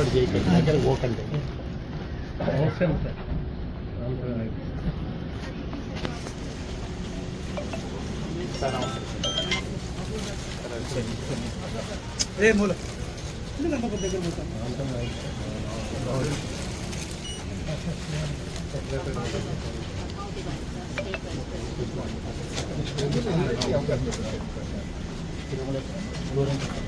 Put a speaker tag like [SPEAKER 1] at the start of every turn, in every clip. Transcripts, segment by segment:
[SPEAKER 1] మీ హడావిడి చేయకండి దగ్గర పోకండి
[SPEAKER 2] అవసరం సార్
[SPEAKER 1] సార్ నమస్తే.
[SPEAKER 2] ఏ మూల దగ్గర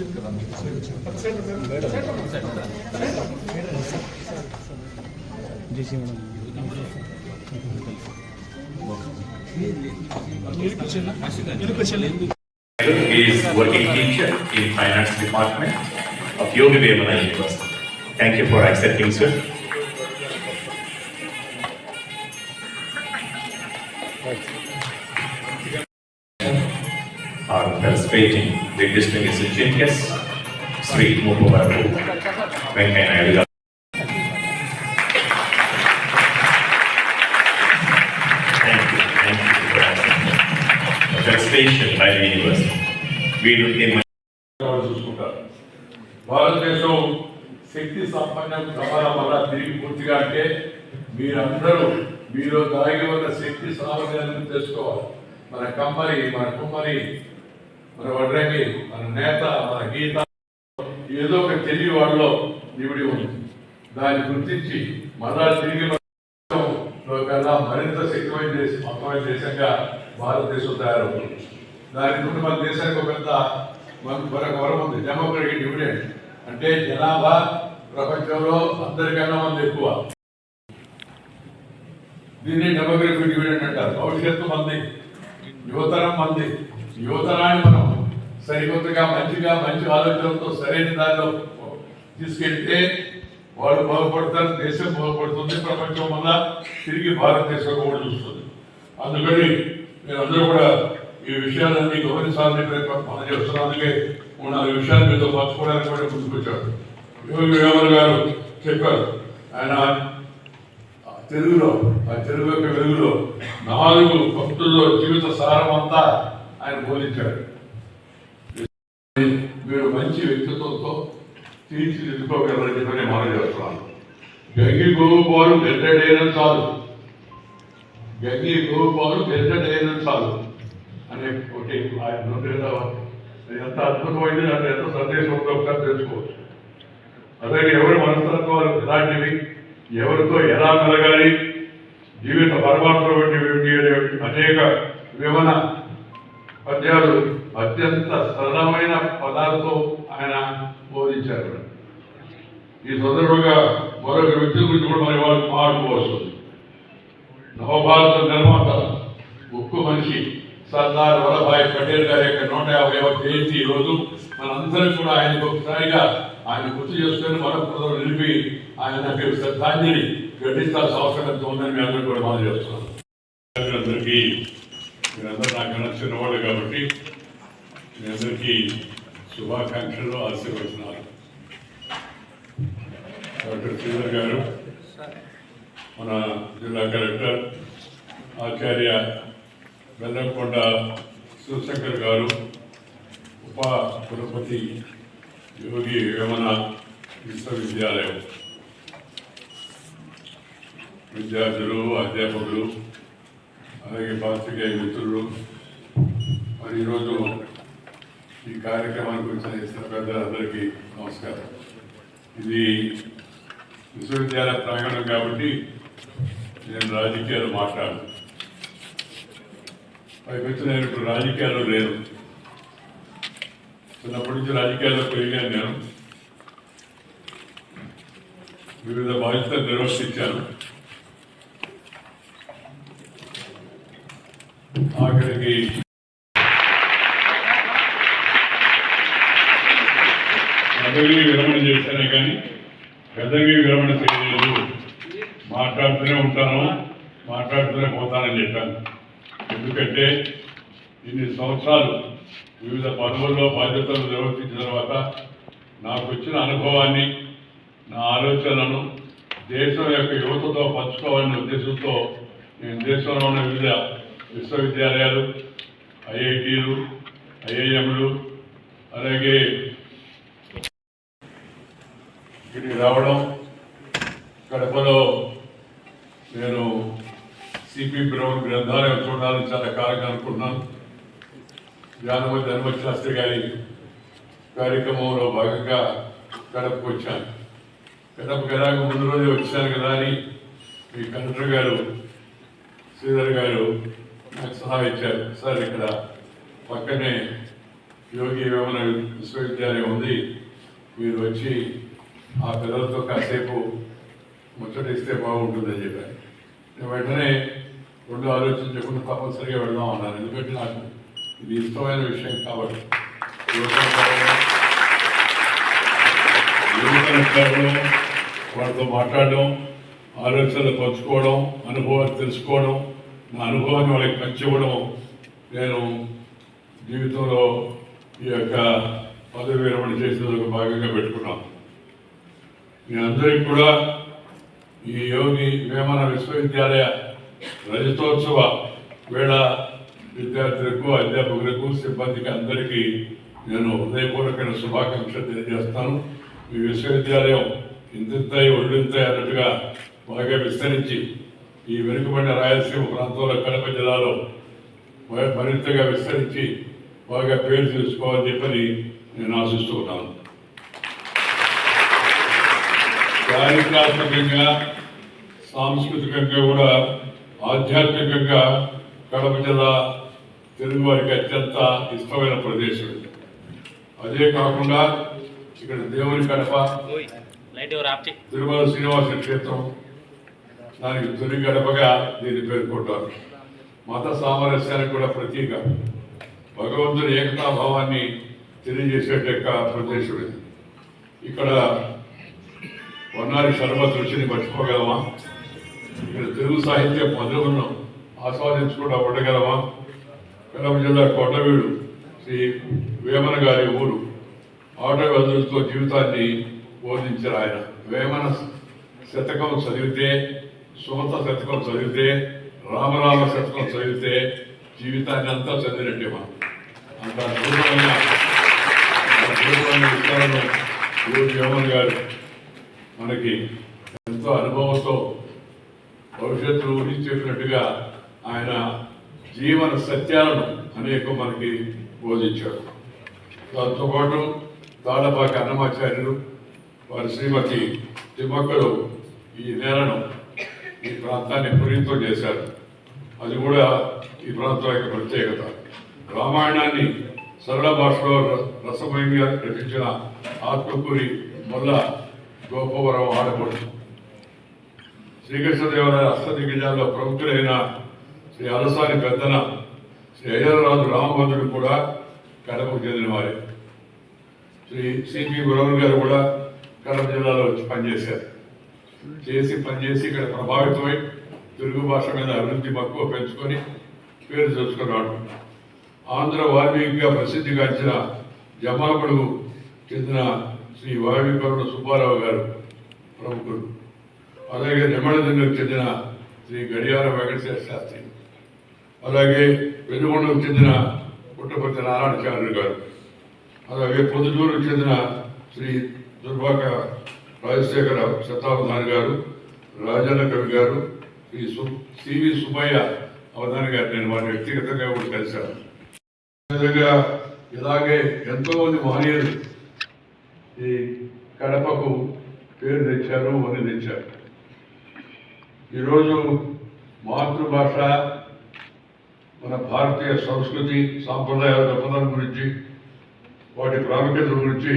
[SPEAKER 3] is working teacher in finance department of Yogi Vemana University. Thank you for accepting, sir. Participating the is chief guest, Sri Mupavaru Venkaya Naidu. Thank you, thank you for accepting. Translation by the university. We will in
[SPEAKER 4] వాళ్ళు చూసుకుంటారు భారతదేశం శక్తి సంపన్నం ప్రమాణం వల్ల తిరిగి పూర్తిగా అంటే మీరందరూ మీలో దాగి ఉన్న శక్తి సామర్థ్యాన్ని తెలుసుకోవాలి మన కమ్మరి మన కుమ్మరి మన వడ్రంగి మన నేత మన గీత ఏదో ఒక తెలివి వాళ్ళలో ఇవిడి ఉంది. దాన్ని గుర్తించి మళ్ళా తిరిగి కన్నా మరింత శక్తిమైన దేశం మొత్తమైన దేశంగా భారతదేశం తయారవుతుంది. దాని నుండి మన దేశానికి ఒక పెద్ద మన- మరొక వరం ఉంది. డెమోక్రటిక్ డివిడెండ్ అంటే జనాభా ప్రపంచంలో అందరికన్నా మంది ఎక్కువ. దీన్ని డెమోక్రటిక్ డివిడెంట్ అంటారు. భవిష్యత్తు మంది యువతరం మంది యువతరాన్ని మనం సరికొత్తగా మంచిగా మంచి ఆలోచనలతో సరైన దారిలో తీసుకెళ్తే వాళ్ళు బాగుపడతారు దేశం బాగుపడుతుంది ప్రపంచం వల్ల తిరిగి భారతదేశం కూడా చూస్తుంది. అందుకని మీరందరూ కూడా ఈ విషయాలన్నీ గమనించాలని ప్రయత్నం మనం చేస్తున్నాం. అందుకే మూడు నాలుగు విషయాలు మీతో పంచుకోవడానికి కూడా ముందుకొచ్చాడు యోగి వేమన్ గారు చెప్పారు ఆయన తెలుగులో ఆ తెలుగు యొక్క వెలుగులో నాలుగు భక్తుల్లో జీవిత సారం అంతా ఆయన బోధించాడు మీరు మంచి వ్యక్తిత్వంతో తీర్చిదిద్దుకోగలరని చెప్పి నేను మనం చేస్తున్నాను గంగి గోవు పాలు గడ్డడైన చాలు గంగి గోవు పాలు గడ్డడైన చాలు అనే ఒకటి ఆయన ఎంత అద్భుతమైంది అంటే ఎంత సందేశం ఉందో ఒకసారి తెలుసుకోవచ్చు అలాగే ఎవరి మనస్తత్వాలు ఎలాంటివి ఎవరితో ఎలా మెలగాలి జీవిత పరమాత్మ వంటి అనేక వివరణ పద్యాలు అత్యంత సరళమైన పదాలతో ఆయన బోధించారు. ఈ సందర్భంగా మరొక వ్యక్తి గురించి కూడా మరి వాళ్ళు మాట్లాడుకోవాల్సి ఉంది. నవభారత నిర్మాత ఉక్కు మనిషి సర్దార్ వల్లభాయ్ పటేల్ గారి యొక్క నూట యాభైవ జయంతి ఈరోజు మనందరం కూడా ఆయనకు ఒకసారిగా ఆయన గుర్తు చేసుకొని మన నిలిపి ఆయన మీరు శ్రద్ధాంజలి ఘటించాల్సిన అవసరం ఎంతో ఉందని మీ అందరూ కూడా మనం చేస్తున్నాం అందరికీ మీరందరూ నాకన్నా చిన్నవాళ్ళు కాబట్టి మీ అందరికీ శుభాకాంక్షలు ఆశీర్వచనాలు. డాక్టర్ శ్రీధర్ గారు మన జిల్లా కలెక్టర్ ఆచార్య బెల్లంకొండ శివశంకర్ గారు ఉప కులపతి యోగి వేమన విశ్వవిద్యాలయం విద్యార్థులు అధ్యాపకులు అలాగే పాత్రికేయ మిత్రులు. మరి ఈరోజు ఈ కార్యక్రమానికి వచ్చిన ఇతర పెద్దలందరికీ నమస్కారం ఇది విశ్వవిద్యాలయ ప్రాంగణం కాబట్టి నేను రాజకీయాలు మాట్లాడను పైకి వచ్చిన ఇప్పుడు రాజకీయాలు లేను చిన్నప్పటి నుంచి రాజకీయాల్లో పెరిగాను నేను వివిధ బాధ్యతలు నిర్వర్తించాను ఆఖరికి పెద్దవి విరమణ చేశానే కానీ పెద్దవి విరమణ చేయలేదు. మాట్లాడుతూనే ఉంటాను మాట్లాడుతూనే పోతానని చెప్పాను. ఎందుకంటే ఇన్ని సంవత్సరాలు వివిధ పదవుల్లో బాధ్యతలు నిర్వర్తించిన తర్వాత నాకు వచ్చిన అనుభవాన్ని నా ఆలోచనలను దేశం యొక్క యువతతో పంచుకోవాలనే ఉద్దేశంతో నేను దేశంలో ఉన్న వివిధ విశ్వవిద్యాలయాలు ఐఐటీలు ఐఐఎంలు అలాగే తిరిగి రావడం కడపలో నేను సిపి బ్రౌన్ గ్రంథాలయం చూడాలని చాలా కాలంగా అనుకున్నాను. జ్ఞానమతి హనుమతి శాస్త్రి గారి కార్యక్రమంలో భాగంగా కడపకు వచ్చాను. కడపకి ఎలాగ ముందు రోజు వచ్చాను కదా అని మీ కలెక్టర్ గారు శ్రీధర్ గారు నాకు సలహా ఇచ్చారు. సార్ ఇక్కడ పక్కనే యోగి వేమన విశ్వవిద్యాలయం ఉంది. మీరు వచ్చి ఆ పిల్లలతో కాసేపు ముచ్చటిస్తే బాగుంటుందని చెప్పాను. నేను వెంటనే రెండు ఆలోచించకుండా తప్పనిసరిగా వెళ్దాం అన్నాను ఎందుకంటే నాకు ఇది ఇష్టమైన విషయం కాబట్టి. వాళ్ళతో మాట్లాడడం ఆలోచనలు పంచుకోవడం అనుభవాలు తెలుసుకోవడం నా అనుభవాన్ని వాళ్ళకి పంచివ్వడం నేను జీవితంలో ఈ యొక్క పదవి విరమణ చేసేందుకు భాగంగా పెట్టుకున్నాను. మీ అందరికీ కూడా ఈ యోగి వేమన విశ్వవిద్యాలయ రజతోత్సవ వేళ విద్యార్థులకు అధ్యాపకులకు సిబ్బందికి అందరికీ నేను హృదయపూర్వకమైన శుభాకాంక్షలు తెలియజేస్తాను. ఈ విశ్వవిద్యాలయం ఇంతింతాయి ఒళ్ళింతాయి అన్నట్టుగా బాగా విస్తరించి ఈ వెనుకబడిన రాయలసీమ ప్రాంతంలో కడప జిల్లాలో మరింతగా విస్తరించి బాగా పేరు తీసుకోవాలని చెప్పని నేను ఆశిస్తూ ఉన్నాను. చారిత్రాత్మకంగా సాంస్కృతికంగా కూడా ఆధ్యాత్మికంగా కడప జిల్లా తెలుగు వారికి అత్యంత ఇష్టమైన ప్రదేశం. అదే కాకుండా ఇక్కడ దేవుని కడప తిరుమల శ్రీనివాస క్షేత్రం దానికి తొలి గడపగా దీన్ని పేర్కొంటారు. మత సామరస్యానికి కూడా ప్రతీక. భగవంతుని ఏకతా భావాన్ని తెలియజేసే యొక్క ప్రదేశం ఇది. ఇక్కడ కొన్నారి శర్మ రుచిని మర్చిపోగలమా? ఇక్కడ తెలుగు సాహిత్య మధురమును ఆస్వాదించకుండా ఉండగలమా? కడప జిల్లా కొండవీడు శ్రీ వేమన గారి ఊరు. ఆటో ఆటవదులతో జీవితాన్ని బోధించారు ఆయన. వేమన శతకం చదివితే సుమత శతకం చదివితే రామరామ శతకం చదివితే జీవితాన్ని అంతా చదివినట్టే మనం. అంత అద్భుతమైన అద్భుతమైన విషయాలను వేమన్ గారు మనకి ఎంతో అనుభవంతో భవిష్యత్తులో ఊహించి ఆయన జీవన సత్యాలను అనేక మనకి బోధించారు దాంతో పాటు తాళపాక అన్నమాచార్యులు వారి శ్రీమతి తిమ్మక్కలు ఈ నేలను ఈ ప్రాంతాన్ని పునీతం చేశారు. అది కూడా ఈ ప్రాంతం యొక్క ప్రత్యేకత. రామాయణాన్ని సరళ భాషలో ర- రసమయంగా రచించిన ఆత్మకూరి మొల్ల గోపవరం ఆడపడుచు శ్రీకృష్ణదేవరాయ అష్టదిగ్గజాల్లో ప్రముఖులైన శ్రీ అలసాని పెద్దన శ్రీ అయ్యరాజు రామభద్రుడు కూడా కడపకు చెందినవారే శ్రీ సిపి గురవన్ గారు కూడా కడప జిల్లాలో వచ్చి పనిచేశారు. చేసి పనిచేసి ఇక్కడ ప్రభావితమై తెలుగు భాష మీద అభివృద్ధి మక్కువ పెంచుకొని పేరు తెచ్చుకున్నాడు. ఆంధ్ర వాల్మీకిగా ప్రసిద్ధిగాంచిన జమాకుడు చెందిన శ్రీ వాల్మీకరుడు సుబ్బారావు గారు ప్రముఖుడు అలాగే నిమ్మళదిన్నకు చెందిన శ్రీ గడియార వెంకటేశ్వర శాస్త్రి. అలాగే వెలుగొండకు చెందిన పుట్టపర్తి నారాయణచార్యులు గారు. అలాగే పొద్దుటూరుకు చెందిన శ్రీ దుర్భాక రాజశేఖర శతావధాని గారు రాజన్న కవి గారు శ్రీ సు సివి సుబ్బయ్య అవధాని గారు. నేను వారిని వ్యక్తిగతంగా కూడా కలిశాను. విధంగా ఇలాగే ఎంతో మంది మహనీయులు ఈ కడపకు పేరు తెచ్చారు వని తెచ్చారు. ఈరోజు మాతృభాష మన భారతీయ సంస్కృతి సాంప్రదాయాల గొప్పతనం గురించి వాటి ప్రాముఖ్యత గురించి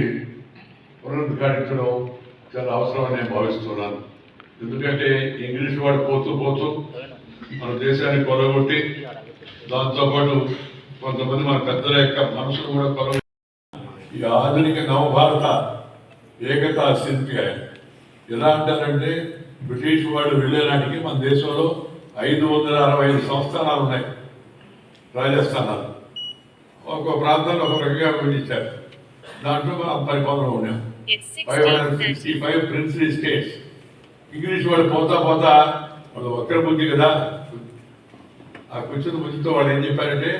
[SPEAKER 4] పునరుద్ఘాటించడం చాలా అవసరమని నేను భావిస్తున్నాను. ఎందుకంటే ఇంగ్లీష్ వాడు పోతూ పోతూ మన దేశాన్ని కొలగొట్టి దాంతోపాటు కొంతమంది మన పెద్దల యొక్క మనసును కూడా కొలగొట్టి ఈ ఆధునిక నవభారత ఏకతా ఆయన. ఎలా అంటారంటే బ్రిటిష్ వాళ్ళు వెళ్ళేనాటికి మన దేశంలో ఐదు వందల అరవై ఐదు సంస్థానాలు ఉన్నాయి. రాజస్థానాలు. ఒక్కో ప్రాంతంలో ఒక రకంగా విభజించారు దాంట్లో మనం పరిపాలన ఉన్నాం. Five hundred
[SPEAKER 5] 16:30.
[SPEAKER 4] Sixty five princely states English వాళ్ళు పోతా పోతా వాళ్ళు ఒక్కరి బుద్ధి కదా. ఆ కూర్చుని బుద్ధితో వాళ్ళు ఏం చెప్పారంటే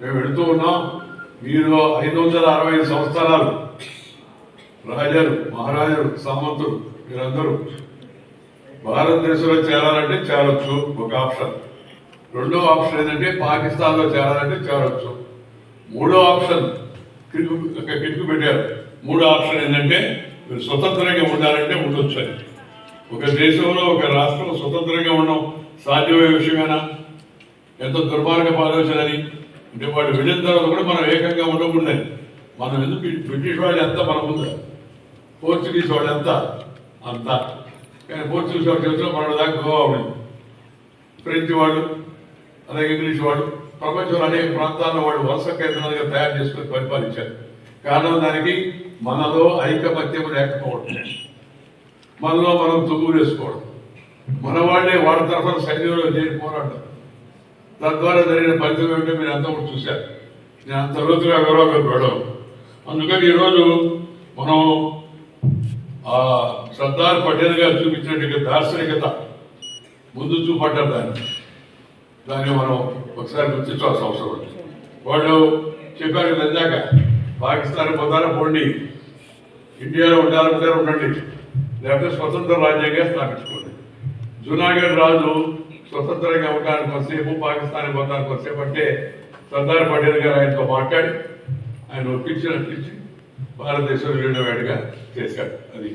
[SPEAKER 4] మేము వెళుతూ ఉన్నాం. మీరు ఐదు వందల అరవై ఐదు సంవత్సరాలు రాజాలు మహారాజులు సామంతులు మీరందరూ భారతదేశంలో చేరాలంటే చేరొచ్చు ఒక ఆప్షన్. రెండో ఆప్షన్ ఏంటంటే పాకిస్తాన్లో చేరాలంటే చేరొచ్చు. మూడో ఆప్షన్ కిటుకు ఒక కిటుకు పెట్టారు. మూడో ఆప్షన్ ఏంటంటే మీరు స్వతంత్రంగా ఉండాలంటే ఉండొచ్చు అని ఒక దేశంలో ఒక రాష్ట్రం స్వతంత్రంగా ఉండడం సాధ్యమయ్యే విషయమేనా? ఎంత దుర్మార్గపు ఆలోచన అని అంటే వాళ్ళు వెళ్ళిన తర్వాత కూడా మనం ఏకంగా ఉండకుండా మనం ఎందుకు బ్రిటిష్ వాళ్ళు ఎంత మన ముందు పోర్చుగీస్ వాళ్ళు ఎంత? అంత. కానీ పోర్చుగీస్ వాళ్ళ చేతిలో మన దాకా గోవా ఉంది. ఫ్రెంచ్ వాళ్ళు అలాగే ఇంగ్లీష్ వాళ్ళు ప్రపంచంలో అనేక ప్రాంతాల్లో వాళ్ళు వలస కేంద్రాలుగా తయారు చేసుకుని పరిపాలించారు. కారణం దానికి మనలో ఐకమత్యం లేకపోవడం. మనలో మనం తుమ్ము వేసుకోవడం. మన వాళ్ళే వాళ్ళ తరఫున సైన్యంలో చేరి పోరాడడం. తద్వారా జరిగిన ఫలితం ఏమిటో మీరు అంతా కూడా చూశారు. నేను అంత లోతుగా గౌరవంగా అందుకని ఈరోజు మనం ఆ సర్దార్ పటేల్ గారు చూపించినట్టుగా దార్శనికత ముందు చూపడ్డారు దాన్ని. దాన్ని మనం ఒకసారి గుర్తించాల్సిన అవసరం ఉంది. వాళ్ళు చెప్పారు కదా ఇందాక పాకిస్తాన్ పోతారా పోండి ఇండియాలో ఉండాలంటే ఉండండి. లేకపోతే స్వతంత్ర రాజ్యంగా స్థాపించుకోండి. జూనాగఢ్ రాజు స్వతంత్రంగా ఉండడానికి కొంతసేపు పాకిస్తాన్ పొందడానికి కొంతసేపు అంటే సర్దార్ పటేల్ గారు ఆయనతో మాట్లాడి ఆయన ఒప్పించి నప్పించి భారతదేశంలో చేశాడు అది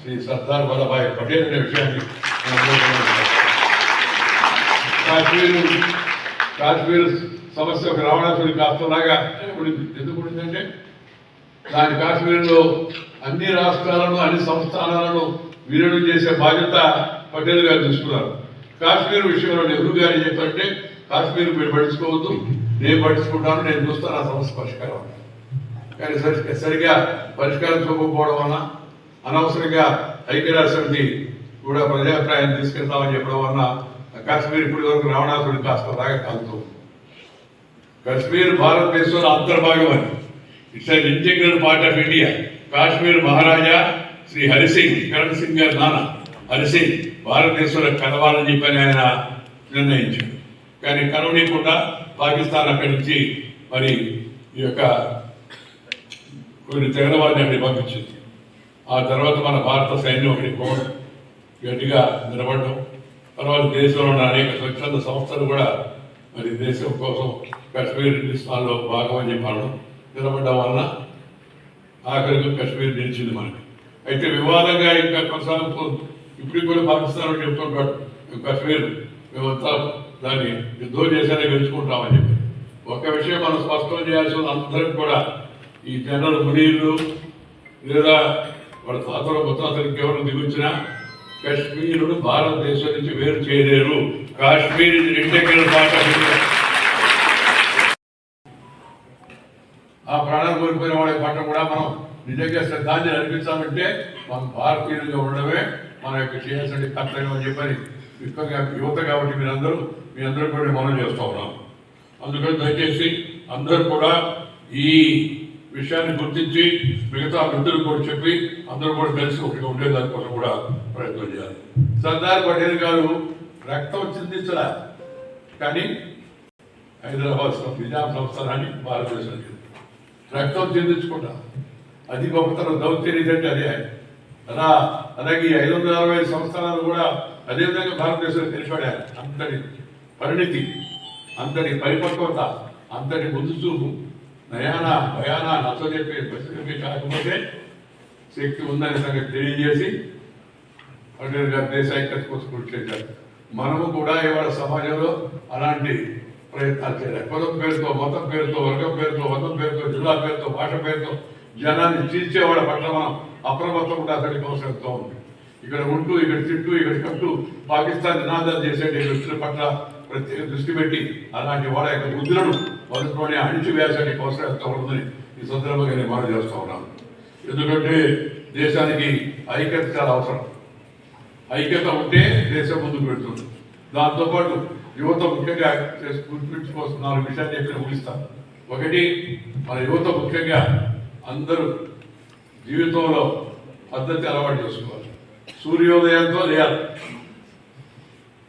[SPEAKER 4] శ్రీ సర్దార్ వల్లభాయ్ పటేల్ అనే విషయాన్ని కాశ్మీర్ కాశ్మీర్ సమస్య ఒక రావణాసుడి కాస్తలాగా ఉండింది? ఎందుకు ఉండిందంటే దాని కాశ్మీర్లో అన్ని రాష్ట్రాలను అన్ని సంస్థానాలను విలీనం చేసే బాధ్యత పటేల్ గారు తీసుకున్నారు. కాశ్మీర్ విషయంలో నెహ్రూ గారు ఏం చెప్పారంటే కాశ్మీర్ మీరు పట్టించుకోవద్దు. నేను పట్టించుకుంటాను. నేను చూస్తాను. ఆ సమస్య పరిష్కారం. కానీ సరి సరిగా పరిష్కారం చూపకపోవడం వలన అనవసరంగా ఐక్యరాజ్య సమితి కూడా ప్రజాభిప్రాయం తీసుకెళ్తామని చెప్పడం వలన కాశ్మీర్ ఇప్పటి వరకు రావణాసుడి కాస్త లాగా కాలుతుంది కాశ్మీర్ భారతదేశంలో అంతర్భాగం అని it's an integral part of India Kashmir Maharaja Shri Hari Singh Karan Singh గారి నాన్న. కలిసి భారతదేశంలో కలవాలని చెప్పని ఆయన నిర్ణయించాడు. కానీ కలవనీయకుండా పాకిస్తాన్ అక్కడి నుంచి మరి ఈ యొక్క కొన్ని తెగలవాడిని అక్కడికి పంపించింది. ఆ తర్వాత మన భారత సైన్యం అక్కడికి పోవడం గట్టిగా నిలబడడం తర్వాత దేశంలో ఉన్న అనేక స్వచ్ఛంద సంస్థలు కూడా మరి దేశం కోసం కాశ్మీర్ హిందుస్థాన్లో భాగమని చెప్పడం నిలబడడం నిలబడ్డం వలన ఆఖరికి కశ్మీర్ నిలిచింది మనకి. అయితే వివాదంగా ఇంకా కొనసాగుతూ ఇప్పుడు కూడా పాకిస్తాన్ చెప్తాం చెప్తుంటాడు "మేము కాశ్మీర్ మేమంతా దాన్ని యుద్ధం చేసేనే గెలుచుకుంటామని చెప్పి. ఒక విషయం మనం స్పష్టం చేయాల్సిన అందరికి కూడా. ఈ జనరల్ మునీర్లు లేదా వాళ్ళ తాతలు ముత్తాతలకి ఎవరు దిగుచ్చినా కశ్మీరుడు భారతదేశం నుంచి వేరు చేయలేరు. కాశ్మీర్ ఇది ఇంటెగ్రల్ పార్ట్ ఆఫ్ ఆ ప్రాణాలు కోల్పోయిన వాళ్ళ పట్ల కూడా మనం నిజంగా శ్రద్ధాంజలి అర్పించాలంటే మనం భారతీయులుగా ఉండడమే మన యొక్క చేయాల్సిన కర్తవ్యం అని చెప్పని ముఖ్యంగా యువత కాబట్టి మీరందరూ మీ అందరూ కూడా మనం చేస్తూ ఉన్నాం. అందుకని దయచేసి అందరూ కూడా ఈ విషయాన్ని గుర్తించి మిగతా వృద్ధులు కూడా చెప్పి అందరూ కూడా కలిసి ఒకటిగా ఉండే దానికోసం కూడా ప్రయత్నం చేయాలి. సర్దార్ పటేల్ గారు రక్తం చిందించడా కానీ హైదరాబాద్ నిజాం సంస్థానాన్ని భారతదేశానికి రక్తం చిందించుకుంటా. అది గొప్పతనం. దౌత్యం ఏంటంటే అదే. అలా అలాగే ఐదు వందల అరవై ఐదు సంస్థానాలు కూడా అదేవిధంగా భారతదేశంలో నిలబడారు అంతటి పరిణితి అంతటి పరిపక్వత అంతటి ముందు చూపు నయానా భయానా నచ్చ చెప్పే బతికి కాకపోతే శక్తి ఉందని సంగతి తెలియజేసి పటేల్ గారు దేశ ఐక్యత కోసం కృషి చేశారు. మనము కూడా ఇవాళ సమాజంలో అలాంటి ప్రయత్నాలు చేయాలి. కులం పేరుతో మతం పేరుతో వర్గం పేరుతో మతం పేరుతో జిల్లా పేరుతో భాష పేరుతో జనాన్ని చీల్చే వాళ్ళ పట్ల మనం అప్రమత్తం ఉండాల్సిన అవసరంతో ఉంది. ఇక్కడ ఉంటూ ఇక్కడ తిట్టు ఇక్కడ కట్టు పాకిస్తాన్ నినాదాలు చేసే వ్యక్తుల పట్ల ప్రత్యేక దృష్టి పెట్టి అలాంటి వాళ్ళ యొక్క బుద్ధులను మొదట్లోనే అణిచివేయడానికి అవసరం ఉందని ఈ సందర్భంగా నేను మనం చేస్తా ఉన్నాను. ఎందుకంటే దేశానికి ఐక్యత చాలా అవసరం. ఐక్యత ఉంటే దేశం ముందుకు పెడుతుంది దాంతోపాటు యువత ముఖ్యంగా చేసు- నాలుగు విషయాలు చెప్పి ముగిస్తాను. ఒకటి మన యువత ముఖ్యంగా అందరూ జీవితంలో పద్ధతి అలవాటు చేసుకోవాలి. సూర్యోదయంతో లేయాలి.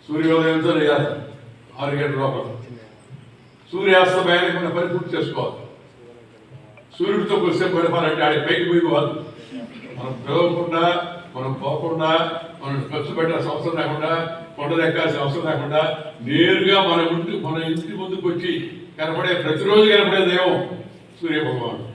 [SPEAKER 4] సూర్యోదయంతో లేయాలి. ఆరు గంటల లోపల. సూర్యాస్తమయానికి మన పని పూర్తి చేసుకోవాలి. సూర్యుడితో కూర్చే పని మనంటే ఆడి పైకి పోయిపోవాలి మనం పిలవకుండా మనం పోకుండా మనం ఖర్చు పెట్టాల్సిన అవసరం లేకుండా కొండ ఎక్కాల్సిన అవసరం లేకుండా నేరుగా మన ఇంటి మన ఇంటి ముందుకు వచ్చి కనపడే ప్రతిరోజు కనపడే దేవం సూర్యభగవానుడు.